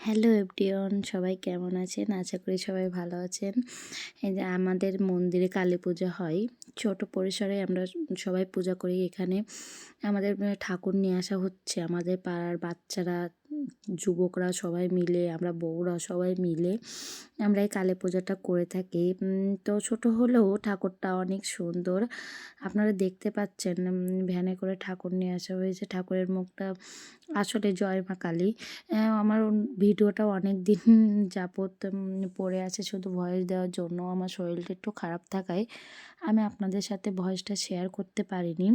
Hello এফডিওন সবাই কেমন আছেন? আশা করি সবাই ভালো আছেন। এই যে আমাদের মন্দিরে কালী পূজা হয়, ছোট পরিসরে আমরা সবাই পূজা করি এখানে। আমাদের ঠাকুর নিয়ে আসা হচ্ছে, আমাদের পাড়ার বাচ্চারা যুবকরা সবাই মিলে, আমরা বউরা সবাই মিলে, আমরা এই কালী পূজাটা করে থাকি। তো ছোট হলেও ঠাকুরটা অনেক সুন্দর। আপনারা দেখতে পাচ্ছেন ভ্যানে করে ঠাকুর নিয়ে আসা হয়েছে। ঠাকুরের মুখটা আসলে জয় মা কালী। আমার ভিডিওটা অনেক দিন যাবত পড়ে আছে। শুধু ভয়েস দেওয়ার জন্য আমার শরীরটা একটু খারাপ থাকায় আমি আপনাদের সাথে ভয়েসটা শেয়ার করতে পারিনি।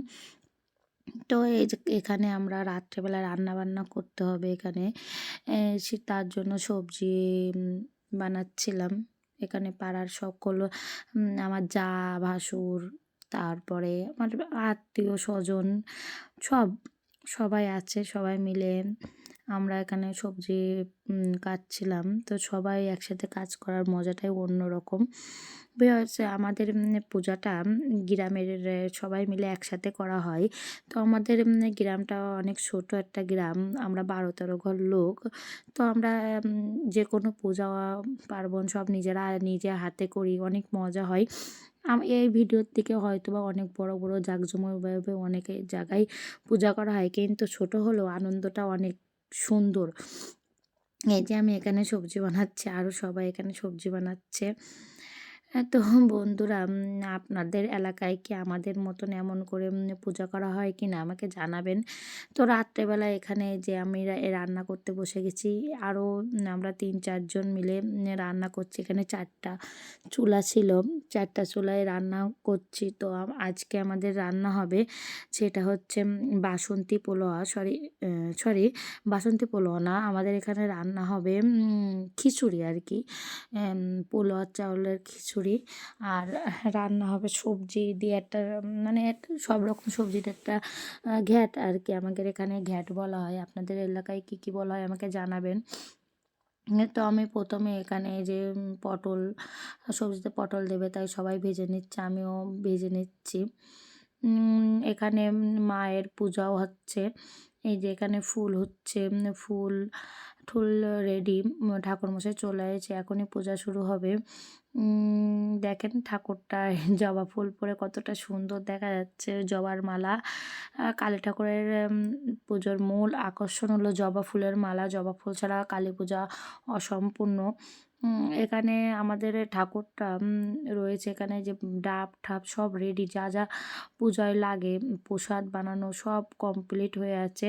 তো এই যে এখানে আমরা রাত্রেবেলা রান্না বান্না করতে হবে এখানে। সে তার জন্য সবজি বানাচ্ছিলাম। এখানে পাড়ার সকল আমার যা ভাসুর, তারপরে আমার আত্মীয় স্বজন সব, সবাই আছে, সবাই মিলে আমরা এখানে সবজি কাটছিলাম। তো সবাই একসাথে কাজ করার মজাটাই অন্য অন্যরকম হচ্ছে আমাদের পূজাটা গ্রামের সবাই মিলে একসাথে করা হয়। তো আমাদের গ্রামটা অনেক ছোট একটা গ্রাম, আমরা বারো তেরো ঘর লোক। তো আমরা যে কোনো পূজা, পার্বণ সব নিজেরা নিজে হাতে করি, অনেক মজা হয়। এই ভিডিওর থেকে হয়তো বা অনেক বড় বড় জাঁকজমকভাবে অনেক জায়গায় পূজা করা হয়, কিন্তু ছোট হলেও আনন্দটা অনেক সুন্দর। এই যে আমি এখানে সবজি বানাচ্ছি আরও সবাই এখানে সবজি বানাচ্ছে। তো বন্ধুরা আপনাদের এলাকায় কি আমাদের মতন এমন করে পূজা করা হয় কি না আমাকে জানাবেন। তো রাত্রেবেলা এখানে যে আমি রান্না করতে বসে গেছি আরও আমরা তিন চারজন মিলে রান্না করছি। এখানে চারটা চুলা ছিল, চারটা চুলায় রান্না করছি। তো আজকে আমাদের রান্না হবে সেটা হচ্ছে বাসন্তী পোলোয়া সরি সরি, বাসন্তী পোলোয়া না, আমাদের এখানে রান্না হবে খিচুড়ি আর কি। পোলোয়ার চাউলের খিচুড়ি করি। আর রান্না হবে সবজি দিয়ে একটা মানে একটা সব রকম সবজির একটা ঘ্যাট আর কি আমাদের এখানে ঘ্যাট বলা হয়। আপনাদের এলাকায় কী কী বলা হয় আমাকে জানাবেন। তো আমি প্রথমে এখানে যে পটল, সবজিতে পটল দেবে, তাই সবাই ভেজে নিচ্ছে, আমিও ভেজে নিচ্ছি। এখানে মায়ের পূজাও হচ্ছে। এই যে এখানে ফুল হচ্ছে ফুল ঠুল রেডি, ঠাকুরমশাই চলে এসেছে, এখনই পূজা শুরু হবে। দেখেন ঠাকুরটার জবা ফুল পরে কতটা সুন্দর দেখা যাচ্ছে। জবার মালা কালী ঠাকুরের পুজোর মূল আকর্ষণ হলো জবা ফুলের মালা। জবা ফুল ছাড়া কালী পূজা অসম্পূর্ণ। এখানে আমাদের ঠাকুরটা রয়েছে এখানে যে ডাব ঠাপ সব রেডি যা যা পূজায় লাগে, প্রসাদ বানানো সব কমপ্লিট হয়ে আছে।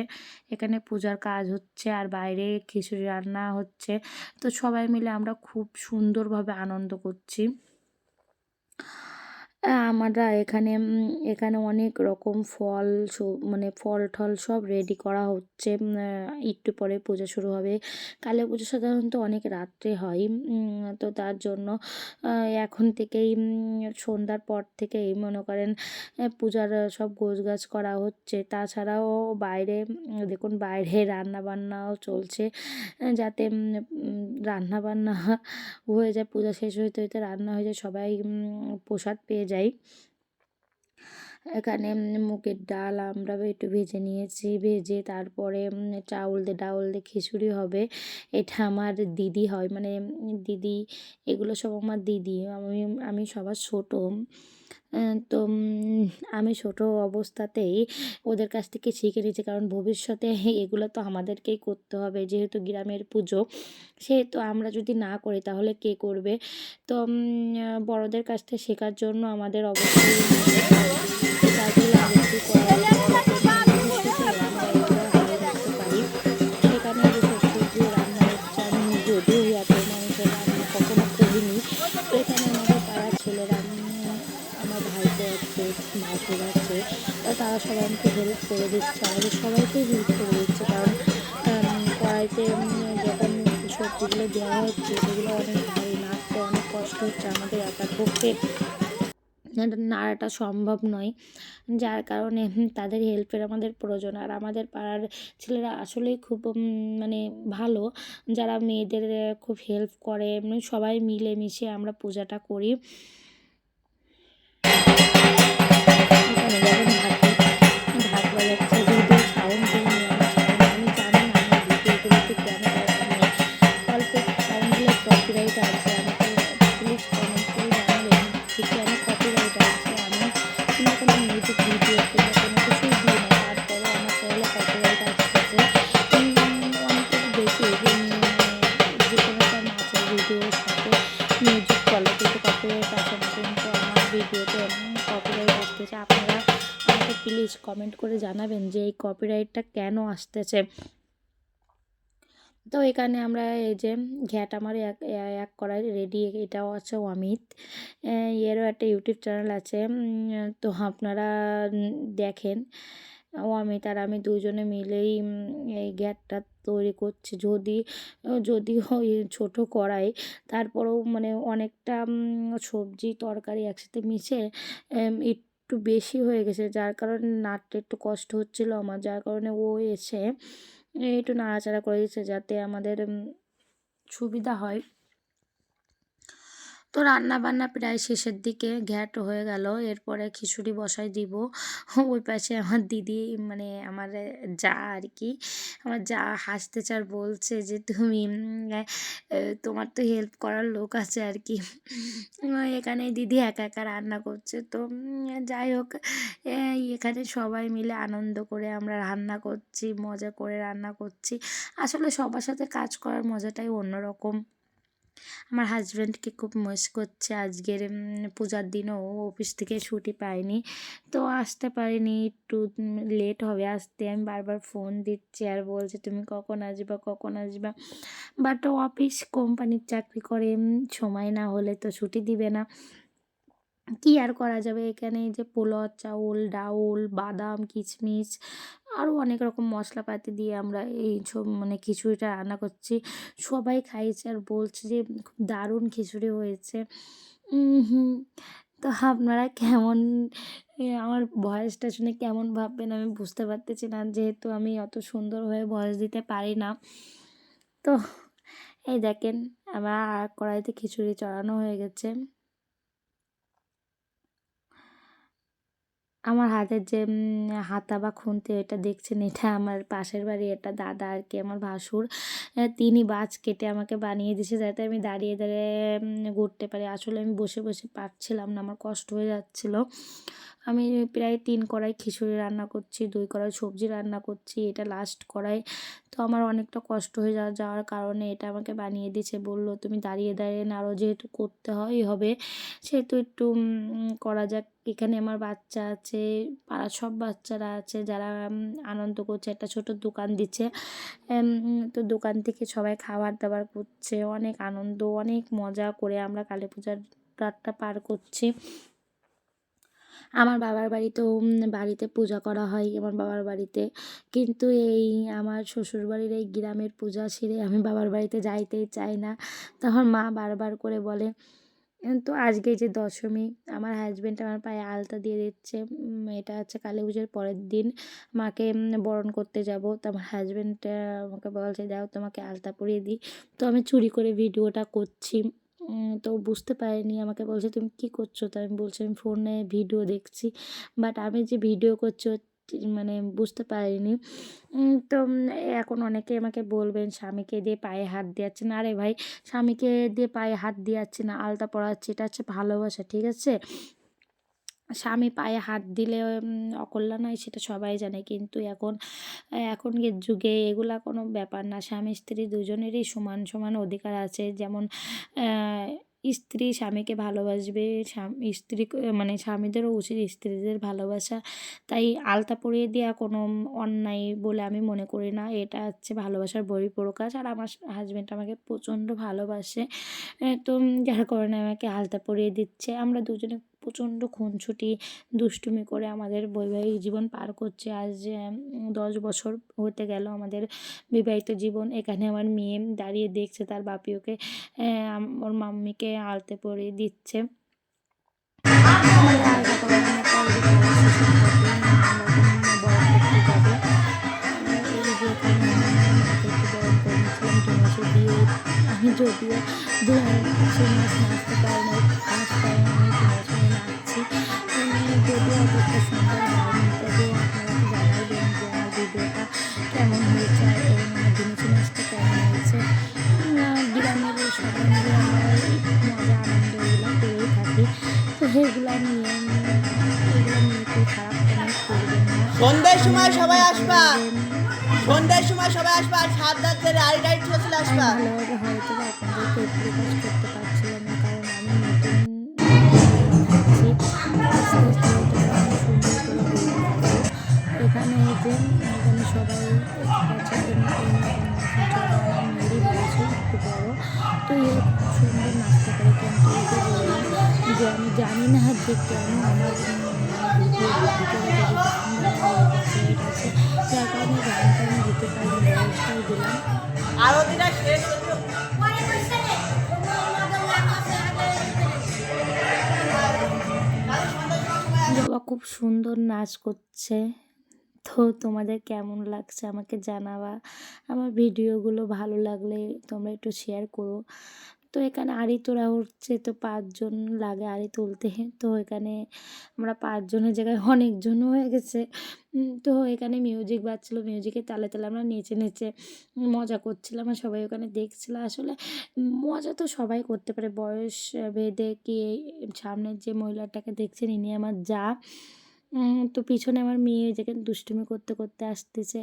এখানে পূজার কাজ হচ্ছে আর বাইরে খিচুড়ি রান্না হচ্ছে। তো সবাই মিলে আমরা খুব সুন্দরভাবে আনন্দ করছি। আমরা এখানে এখানে অনেক রকম ফল মানে ফল টল সব রেডি করা হচ্ছে একটু পরে পুজো শুরু হবে। কালী পুজো সাধারণত অনেক রাত্রে হয় তো তার জন্য এখন থেকেই সন্ধ্যার পর থেকেই মনে করেন পূজার সব গোছগাছ করা হচ্ছে। তাছাড়াও বাইরে, দেখুন বাইরে রান্না বান্নাও চলছে যাতে রান্না বান্না হয়ে যায়, পূজা শেষ হইতে হইতে রান্না হয়ে যায়, সবাই প্রসাদ পেয়ে যায়। যাই। এখানে মুগের ডাল আমরা একটু ভেজে নিয়েছি, ভেজে তারপরে চাউল দিয়ে ডাউল দিয়ে খিচুড়ি হবে। এটা আমার দিদি হয় মানে দিদি, এগুলো সব আমার দিদি। আমি আমি সবার ছোটো। তো আমি ছোট অবস্থাতেই ওদের কাছ থেকে শিখে নিয়েছি। কারণ ভবিষ্যতে এগুলো তো আমাদেরকেই করতে হবে। যেহেতু গ্রামের পুজো, সেহেতু আমরা যদি না করি তাহলে কে করবে? তো বড়দের কাছ থেকে শেখার জন্য আমাদের অবশ্যই করা আমাকে হেল্প করে দিচ্ছে। আমাদের সবাইকেই হেল্প করে দিচ্ছে, কারণ কড়াইতে যখন সবজিগুলো দেওয়া হচ্ছে, সেগুলো অনেক ভারী, নাড়তে অনেক কষ্ট হচ্ছে আমাদের একার পক্ষে। নাড়াটা সম্ভব নয়, যার কারণে তাদের হেল্পের আমাদের প্রয়োজন। আর আমাদের পাড়ার ছেলেরা আসলেই খুব মানে ভালো। যারা মেয়েদের খুব হেল্প করে সবাই মিলেমিশে আমরা পূজাটা করি। কপিরাইটটা কেন আসতেছে? তো এখানে আমরা এই যে ঘ্যাট আমার এক এক করাই রেডি এটাও আছে অমিত। এরও একটা ইউটিউব চ্যানেল আছে তো আপনারা দেখেন। অমিত আর আমি দুজনে মিলেই এই ঘ্যাটটা তৈরি করছি। যদি যদিও এই ছোটো কড়াই, তারপরেও মানে অনেকটা সবজি, তরকারি একসাথে মিশে একটু বেশি হয়ে গেছে, যার কারণে নাড়তে একটু কষ্ট হচ্ছিল আমার, যার কারণে ও এসে একটু নাড়াচাড়া করে দিচ্ছে যাতে আমাদের সুবিধা হয়। তো রান্না বান্না প্রায় শেষের দিকে ঘ্যাট হয়ে গেল। এরপরে খিচুড়ি বসাই দিব। ওই পাশে আমার দিদি মানে আমার যা আর কি, আমার যা হাসতে চার বলছে যে, তুমি তোমার তো হেল্প করার লোক আছে আর কি। এখানে দিদি একা একা রান্না করছে। তো, যাই হোক এখানে সবাই মিলে আনন্দ করে আমরা রান্না করছি, মজা করে রান্না করছি। আসলে সবার সাথে কাজ করার মজাটাই অন্যরকম। আমার হাজব্যান্ডকে খুব মিস করছে। আজকের পূজার দিনও অফিস থেকে ছুটি পায়নি। তো আসতে পারিনি, একটু লেট হবে আসতে। আমি বারবার ফোন দিচ্ছি আর বলছে, তুমি কখন আসবা কখন আসবা? বাট অফিস কোম্পানির চাকরি করে সময় না হলে তো ছুটি দিবে না। কি আর করা যাবে? এখানে যে পোলাও, চাউল, ডাউল, বাদাম, কিশমিশ আরও অনেক রকম মশলাপাতি দিয়ে আমরা এই সব মানে খিচুড়িটা রান্না করছি। সবাই খাইছে আর বলছে যে, খুব দারুণ খিচুড়ি হয়েছে। তো আপনারা কেমন আমার ভয়েসটা শুনে কেমন ভাববেন আমি বুঝতে পারতেছি না, যেহেতু আমি অত সুন্দর হয়ে ভয়েস দিতে পারি না। তো এই দেখেন, আমার কড়াইতে খিচুড়ি চড়ানো হয়ে গেছে। আমার হাতের যে হাতা বা খুন্তি এটা দেখছেন, এটা আমার পাশের বাড়ি, এটা দাদা আর কি, আমার ভাসুর। তিনি বাজ কেটে আমাকে বানিয়ে দিয়েছে যাতে আমি দাঁড়িয়ে দাঁড়িয়ে ঘুরতে পারি। আসলে আমি বসে বসে পারছিলাম না, আমার কষ্ট হয়ে যাচ্ছিল। আমি প্রায় তিন কড়াই খিচুড়ি রান্না করছি, দুই কড়াই সবজি রান্না করছি, এটা লাস্ট কড়াই। তো আমার অনেকটা কষ্ট হয়ে যাওয়া, যাওয়ার কারণে এটা আমাকে বানিয়ে দিয়েছে, বলল, তুমি দাঁড়িয়ে দাঁড়িয়ে নাড়ো, যেহেতু করতে হয় হবে। সেহেতু একটু করা যাক, এখানে আমার বাচ্চা আছে, পাড়ার সব বাচ্চারা আছে, যারা আনন্দ করছে, একটা ছোট দোকান দিচ্ছে। তো দোকান থেকে সবাই খাবার দাবার করছে, অনেক আনন্দ, অনেক মজা করে আমরা কালী পূজার রাতটা পার করছি। আমার বাবার বাড়িতেও বাড়িতে পূজা করা হয়, আমার বাবার বাড়িতে। কিন্তু এই আমার শ্বশুরবাড়ির এই গ্রামের পূজা সেরে আমি বাবার বাড়িতে যাইতেই চাই না। তখন মা বারবার করে বলে তো আজকে যে দশমী, আমার হাজব্যান্ড আমার পায়ে আলতা দিয়ে দিচ্ছে এটা হচ্ছে কালী পুজোর পরের দিন, মাকে বরণ করতে যাব। তো আমার হাজবেন্ড আমাকে বলছে যাও তোমাকে আলতা পরিয়ে দিই। তো আমি চুরি করে ভিডিওটা করছি। তো বুঝতে পারিনি, আমাকে বলছে, তুমি কি করছ? তো আমি বলছি, আমি ফোনে ভিডিও দেখছি। বাট আমি যে ভিডিও করছি মানে বুঝতে পারিনি। তো এখন অনেকে আমাকে বলবেন, স্বামীকে দিয়ে পায়ে হাত দিয়াচ্ছে না আরে ভাই? স্বামীকে দিয়ে পায়ে হাত দিয়াচ্ছে না, আলতা পরাচ্ছে, এটা হচ্ছে ভালোবাসা, ঠিক আছে? স্বামী পায়ে হাত দিলে অকল্যাণ হয় সেটা সবাই জানে। কিন্তু এখন, এখনকার যুগে এগুলা কোনো ব্যাপার না। স্বামী, স্ত্রী দুজনেরই সমান সমান অধিকার আছে। যেমন স্ত্রী স্বামীকে ভালোবাসবে, স্বামী, স্ত্রী মানে স্বামীদেরও উচিত স্ত্রীদের ভালোবাসা। তাই আলতা পরিয়ে দেওয়া কোনো অন্যায় বলে আমি মনে করি না। এটা হচ্ছে ভালোবাসার বহিঃপ্রকাশ। আর আমার হাজব্যান্ড আমাকে প্রচণ্ড ভালোবাসে। তো যার কারণে আমাকে আলতা পরিয়ে দিচ্ছে। আমরা দুজনে প্রচণ্ড খুনছুটি দুষ্টুমি করে আমাদের বৈবাহিক জীবন পার করছে। আজ দশ বছর হতে গেল আমাদের বিবাহিত জীবন। এখানে আমার মেয়ে দাঁড়িয়ে দেখছে তার বাপিওকে ওর মাম্মিকে আলতে পরিয়ে দিচ্ছে। যদিও দু মাস নাচতে পারি মানে অতটা সুন্দর হয়নি তবুও আপনারা তো জানাইবেন যে আমার ভিডিওটা কেমন হয়েছে আর আমার দিনেছি নাচটা কেমন হয়েছে গ্রামের সবাই মিলে আমরা মজা আনন্দ এগুলো করেই থাকি তো সেগুলো নিয়ে এগুলো নিয়ে কেউ খারাপ কমেন্ট করবেন সন্ধ্যার সময় সবাই আসবা। সন্ধ্যার সময় সবাই আসবা আর সাত রাত ধরে আড়ি চলে আসবা হয়তো প্রকাশ করতে পারছিলাম এখানে সবাই তো খুব সুন্দর নাচটা করে কিন্তু বললাম যে আমি জানি না যে কেন আমার আছে কারণে গানটা আমি দিতে পারি ব্যবস্থাও দিলাম। আরও খুব সুন্দর নাচ করছে। তো তোমাদের কেমন লাগছে আমাকে জানাবা? আমার ভিডিওগুলো ভালো লাগলে তোমরা একটু শেয়ার করো। তো এখানে আড়ি তোলা হচ্ছে তো পাঁচজন লাগে আড়ি তুলতে। তো এখানে আমরা পাঁচজনের জায়গায় অনেকজন হয়ে গেছে। তো এখানে মিউজিক বাজছিলো মিউজিকের তালে তালে আমরা নেচে নেচে মজা করছিলাম আর সবাই ওখানে দেখছিল। আসলে মজা তো সবাই করতে পারে। বয়স, ভেদে কি সামনের যে মহিলাটাকে দেখছেন, ইনি আমার যা। তো পিছনে আমার মেয়ে যেখানে দুষ্টুমি করতে করতে আসতেছে।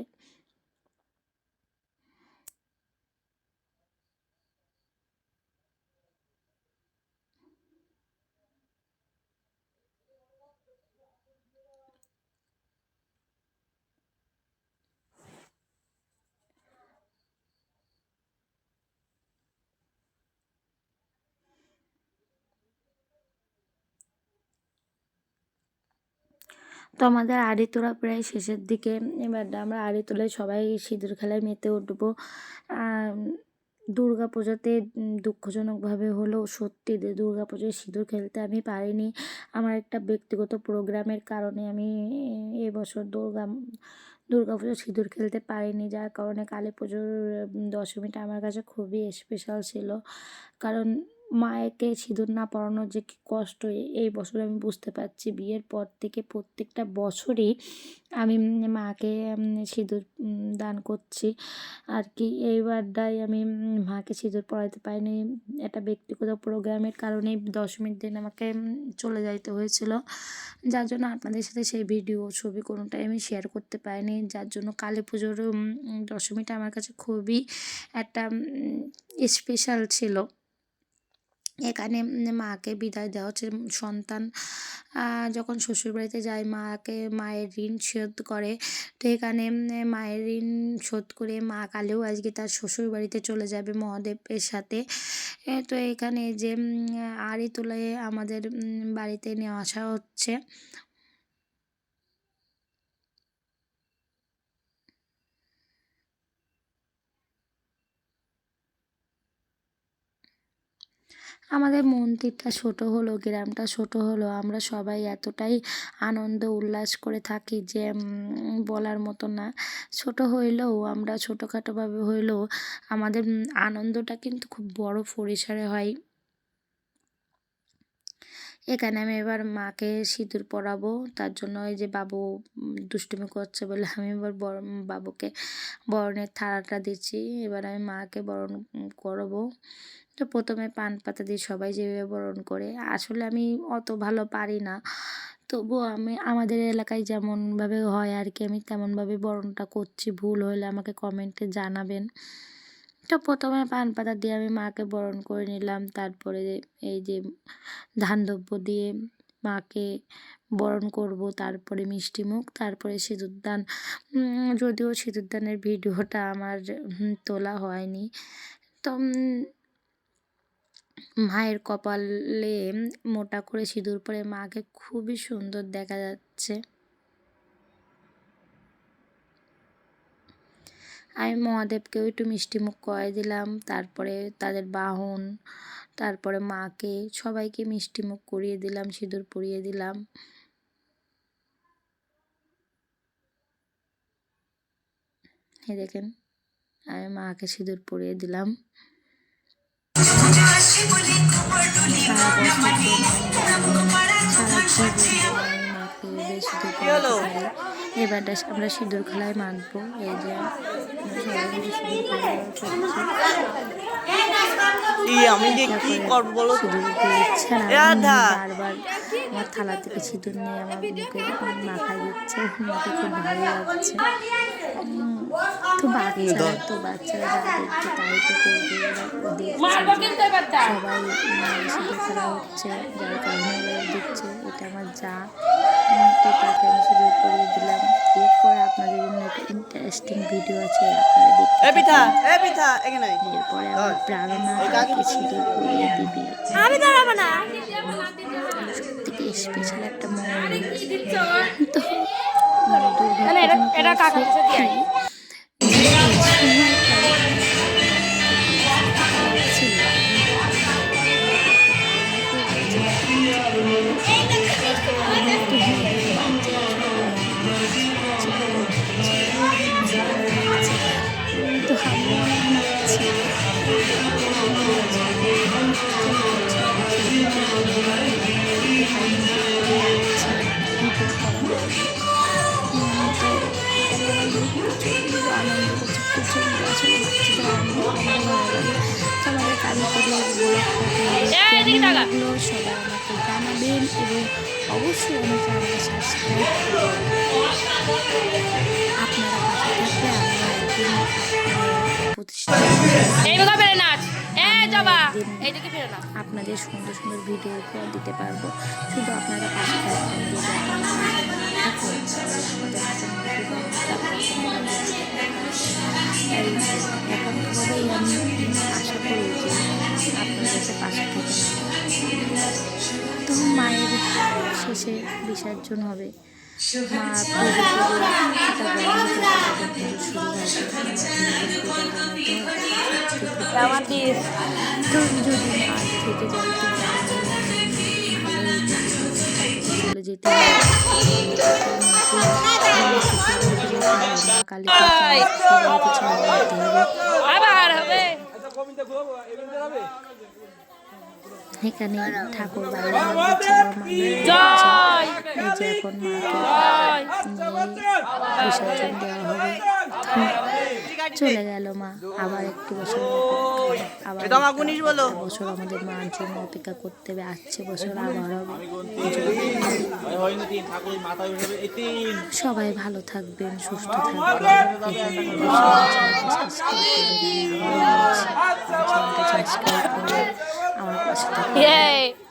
তো আমাদের আড়ি তোলা প্রায় শেষের দিকে। এবার আমরা আড়ি তোলায় সবাই সিঁদুর খেলায় মেতে উঠবো। দুর্গা পুজোতে দুঃখজনকভাবে হলেও সত্যি দুর্গা পুজোয় সিঁদুর খেলতে আমি পারিনি। আমার একটা ব্যক্তিগত প্রোগ্রামের কারণে আমি এবছর দুর্গা দুর্গা পুজো সিঁদুর খেলতে পারিনি। যার কারণে কালী পুজোর দশমীটা আমার কাছে খুবই স্পেশাল ছিল। কারণ মায়েকে সিঁদুর না পরানোর যে কী কষ্ট এই বছর আমি বুঝতে পারছি। বিয়ের পর থেকে প্রত্যেকটা বছরই আমি মাকে সিঁদুর দান করছি। আর কি এইবারটাই আমি মাকে সিঁদুর পরাতে পারিনি। একটা ব্যক্তিগত প্রোগ্রামের কারণে দশমীর দিন আমাকে চলে যাইতে হয়েছিল। যার জন্য আপনাদের সাথে সেই ভিডিও, ছবি কোনোটাই আমি শেয়ার করতে পারিনি। যার জন্য কালী পুজোর দশমীটা আমার কাছে খুবই একটা স্পেশাল ছিল। এখানে মাকে বিদায় দেওয়া হচ্ছে। সন্তান যখন শ্বশুরবাড়িতে যায়, মাকে মায়ের ঋণ শোধ করে। তো এখানে মায়ের ঋণ শোধ করে মা কালেও আজকে তার শ্বশুরবাড়িতে চলে যাবে মহাদেবের সাথে। তো এখানে যে আড়ি তোলায় আমাদের বাড়িতে নিয়ে আসা হচ্ছে। আমাদের মন্দিরটা ছোট হলো, গ্রামটা ছোট হলো, আমরা সবাই এতটাই আনন্দ উল্লাস করে থাকি যে বলার মতো না। ছোট হইলেও, আমরা ছোটোখাটোভাবে হইলেও আমাদের আনন্দটা কিন্তু খুব বড় পরিসরে হয়। এখানে আমি এবার মাকে সিঁদুর পরাবো, তার জন্য ওই যে বাবু দুষ্টুমি করছে বলে আমি এবার বর বাবুকে বরণের থালাটা দিচ্ছি। এবার আমি মাকে বরণ করব। তো প্রথমে পান পাতা দিয়ে সবাই যেভাবে বরণ করে, আসলে আমি অত ভালো পারি না। তবুও আমি, আমাদের এলাকায় যেমনভাবে হয় আর কি আমি তেমনভাবে বরণটা করছি, ভুল হলে আমাকে কমেন্টে জানাবেন। তো প্রথমে পান পাতা দিয়ে আমি মাকে বরণ করে নিলাম, তারপরে এই যে ধান দ্রব্য দিয়ে মাকে বরণ করব, তারপরে মিষ্টি মুখ, তারপরে সিঁদুরদান যদিও সিঁদুরদানের ভিডিওটা আমার তোলা হয়নি। তো মায়ের কপালে মোটা করে সিঁদুর পরে মাকে খুবই সুন্দর দেখা যাচ্ছে। আমি মহাদেবকেও একটু মিষ্টিমুখ করে দিলাম, তারপরে তাদের বাহন, তারপরে মাকে সবাইকে মিষ্টিমুখ করিয়ে দিলাম, সিঁদুর পরিয়ে দিলাম। দেখেন, আমি মাকে সিঁদুর পরিয়ে দিলাম। এবারটা আমরা সিঁদুর খেলায় মাখবো। এই যে আমরা সবাই মিলে সিঁদুর খেলা করছি ই, আমি যে কি করব বলো। বারবার আমার থালা থেকে সিঁদুর নিয়ে আমার মুখে মাখাই দিচ্ছে আমাকে খুব ভালো লাগছে তো বাচ্চারা তো বাচ্চারা যা দেখছে তাই তো করবে সবাই সিঁদুর খেলা হচ্ছে যার কারণে দিচ্ছে এটা আমার যা তো তাকে আমি সুযোগ করে দিলাম এরপর আপনাদের জন্য একটা ইন্টারেস্টিং ভিডিও আছে আপনারা দেখতে। এরপরে আমার প্রাণনা তাকে ছিঁড়ে পড়িয়ে আমি দাঁড়াবো না। থেকে স্পেশাল একটা মোমেন্ট তো মানে এটা- আনন্দ করছে আমাদের কালী পুজোর। ব্লগগুলো সবাই আমাকে জানাবেন এবং অবশ্যই আমাকে সাবস্ক্রাইব আপনারা পাশে থাকলে আমরা একদিন প্রতিষ্ঠা আপনাদের সুন্দর সুন্দর ভিডিও উপহার দিতে পারব। শুধু আপনারা পাশে থাকবেন আপনারা একান্তভাবেই আমি আশা করি যে আপনাদের কাছে পাশে থাকেন তো মায়ের শেষে বিসর্জন হবে। মা পুজো শুরু এটা যাই চলে যেতে এখানে ঠাকুর বাইরে এখন মাকে বিসর্জন দেওয়া হবে। চলে গেল মা আবার একটু বছর আবার এটা আমার গুনিস বলো। একটা বছর আমাদের মার জন্য অপেক্ষা করতে হবে আসছে বছর আবার সবাই ভালো থাকবেন সুস্থ থাকবেন আমার পাশে